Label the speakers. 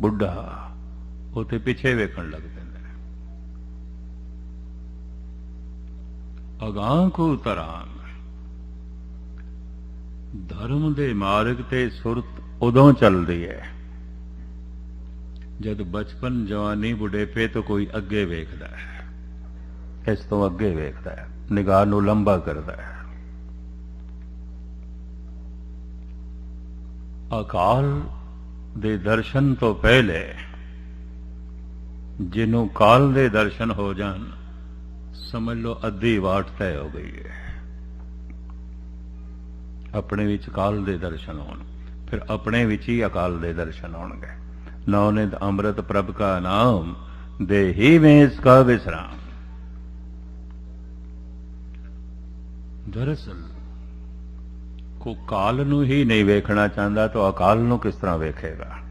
Speaker 1: ਬੁੱਢਾ ਉਹ ਤੇ ਪਿੱਛੇ ਵੇਖਣ ਲੱਗ ਪੈਂਦਾ ਹੈ। ਅਗਾਂਹ ਕੋ ਤਰਾਨ। ਧਰਮ ਦੇ ਮਾਰਗ ਤੇ ਸੁਰਤ ਉਦੋਂ ਚੱਲਦੀ ਹੈ ਜਦ ਬਚਪਨ ਜਵਾਨੀ ਬੁਢੇਪੇ ਤੋਂ ਕੋਈ ਅੱਗੇ ਵੇਖਦਾ ਹੈ। ਇਸ ਤੋਂ ਅੱਗੇ ਵੇਖਦਾ ਹੈ, ਨਿਗਾਹ ਨੂੰ ਲੰਬਾ ਕਰਦਾ ਹੈ। ਅਕਾਲ ਦੇ ਦਰਸ਼ਨ ਤੋਂ ਪਹਿਲੇ ਜਿਹਨੂੰ ਕਾਲ ਦੇ ਦਰਸ਼ਨ ਹੋ ਜਾਣ, ਸਮਝ ਲਓ ਅੱਧੀ ਵਾਟ ਤੈ ਹੋ ਗਈ ਹੈ। ਆਪਣੇ ਵਿੱਚ ਕਾਲ ਦੇ ਦਰਸ਼ਨ ਹੋਣ, ਫਿਰ ਆਪਣੇ ਵਿੱਚ ਹੀ ਅਕਾਲ ਦੇ ਦਰਸ਼ਨ ਹੋਣਗੇ। ਨਾਉ ਨੇ ਅੰਮ੍ਰਿਤ ਪ੍ਰਭ ਕਾ ਨਾਮ ਦੇਹੀ ਮੈਂ ਇਸ ਕਾ ਵਿਸਰਾਮ। ਦਰਸਲ ਕੋ ਕਾਲ ਨੂੰ ਹੀ ਨਹੀਂ ਵੇਖਣਾ ਚਾਹੁੰਦਾ ਤਾਂ ਅਕਾਲ ਨੂੰ ਕਿਸ ਤਰ੍ਹਾਂ ਵੇਖੇਗਾ?